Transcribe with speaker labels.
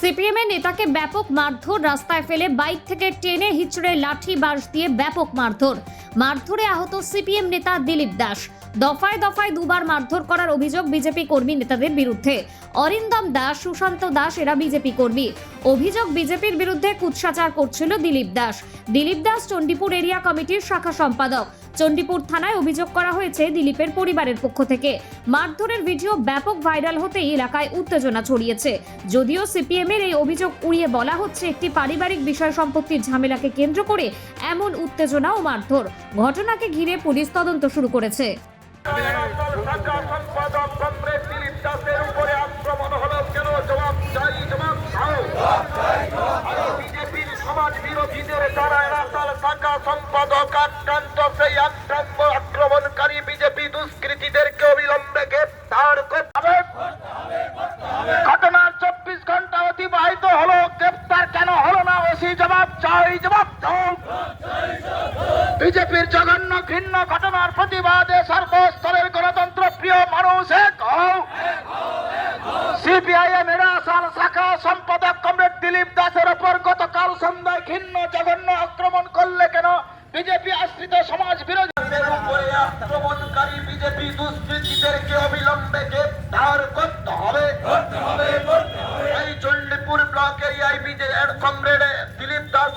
Speaker 1: CPM এর নেতাকে ব্যাপক মারধর, রাস্তায় ফেলে বাইক থেকে টেনে হিচড়ে লাঠি বাঁশ দিয়ে ব্যাপক মারধর। মারধরে আহত সিপিএম নেতা দিলীপ দাস। দফায় দফায় দুবার মারধর করার অভিযোগ বিজেপি কর্মী নেতাদের বিরুদ্ধে। অরিন্দম দাস, সুশান্ত দাস, এরা বিজেপি কর্মী। অভিযোগ বিজেপির বিরুদ্ধে কুৎসাচার করছিল দিলীপ দাস। দিলীপ দাস চণ্ডীপুর এরিয়া কমিটির শাখা সম্পাদক। চণ্ডীপুর থানায় অভিযোগ করা হয়েছে দিলীপের পরিবারের পক্ষ থেকে। মারধরের ভিডিও ব্যাপক ভাইরাল হতেই এলাকায় উত্তেজনা ছড়িয়েছে। যদিও সিপিএম এর এই অভিযোগ উড়িয়ে বলা হচ্ছে, একটি পারিবারিক বিষয় সম্পত্তির ঝামেলাকে কেন্দ্র করে এমন উত্তেজনা ও মারধর। ঘটনাকে ঘিরে পুলিশ তদন্ত শুরু করেছে।
Speaker 2: সম্পাদক কমরেড দিলীপ দাসের উপরে আক্রমণ হলো কেন? জবাব চাই, জবাব বিজেপির সমাজ বিরোধীদের দ্বারা রাসাল শাখা সম্পাদক আক্রান্ত, সেই আক্রান্ত আক্রমণকারী বিজেপি বিজেপির জঘন্য ঘৃণ্য ঘটনার প্রতিবাদে সর্বস্তরের গণতন্ত্র প্রিয় মানুষ এক সিপিআইএম এর আসার শাখা সম্পাদক কমরেড দিলীপ দাসের ওপর গতকাল সন্ধ্যায় ঘৃণ্য জঘন্য আক্রমণ করলে কেন? বিজেপি আশ্রিত সমাজ বিরোধী আক্রমণকারী বিজেপি দুষ্কৃতীদেরকে অবিলম্বে গ্রেফতার করতে হবে। এই চণ্ডীপুর ব্লকের এই বিজেপি কমরেড দিলীপ দাসের